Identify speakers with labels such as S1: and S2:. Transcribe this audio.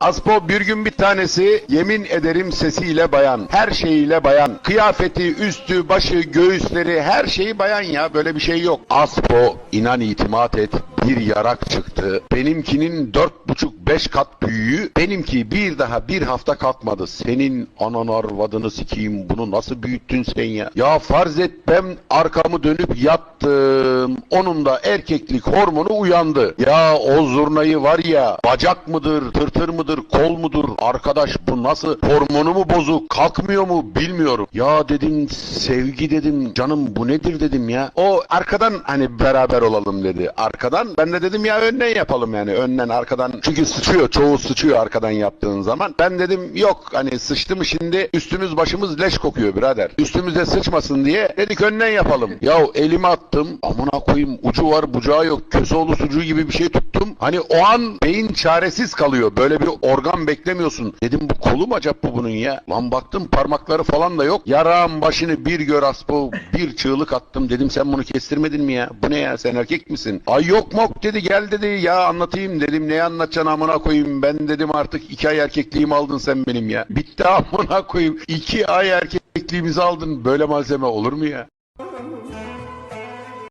S1: Aspo bir gün bir tanesi yemin ederim sesiyle bayan, her şeyiyle bayan, kıyafeti, üstü, başı, göğüsleri her şeyi bayan ya böyle bir şey yok. Aspo inan itimat et bir yarak çıktı. Benimkinin dört buçuk beş kat büyüğü benimki bir daha bir hafta kalkmadı. Senin anan arvadını sikeyim bunu nasıl büyüttün sen ya? Ya farz et ben arkamı dönüp yattım. Onun da erkeklik hormonu uyandı. Ya o zurnayı var ya bacak mıdır, tırtır mıdır, kol mudur? Arkadaş bu nasıl hormonu mu bozuk, kalkmıyor mu bilmiyorum. Ya dedim sevgi dedim canım bu nedir dedim ya. O arkadan hani beraber olalım dedi. Arkadan ben de dedim ya önden yapalım yani önden arkadan. Çünkü sıçıyor çoğu sıçıyor arkadan yaptığın zaman. Ben dedim yok hani sıçtı mı şimdi üstümüz başımız leş kokuyor birader. Üstümüze sıçmasın diye dedik önden yapalım. Ya elimi attım amına koyayım ucu var bucağı yok köseoğlu sucuğu gibi bir şey tuttum. Hani o an beyin çaresiz kalıyor. Böyle bir organ beklemiyorsun. Dedim bu kolu mu acaba bu bunun ya? Lan baktım parmakları falan da yok. Yarağın başını bir gör aspo bir çığlık attım. Dedim sen bunu kestirmedin mi ya? Bu ne ya sen erkek misin? Ay yok mok dedi gel dedi ya anlatayım dedim. Ne anlatacaksın amına koyayım? Ben dedim artık iki ay erkekliğimi aldın sen benim ya. Bitti amına koyayım. İki ay erkekliğimizi aldın. Böyle malzeme olur mu ya?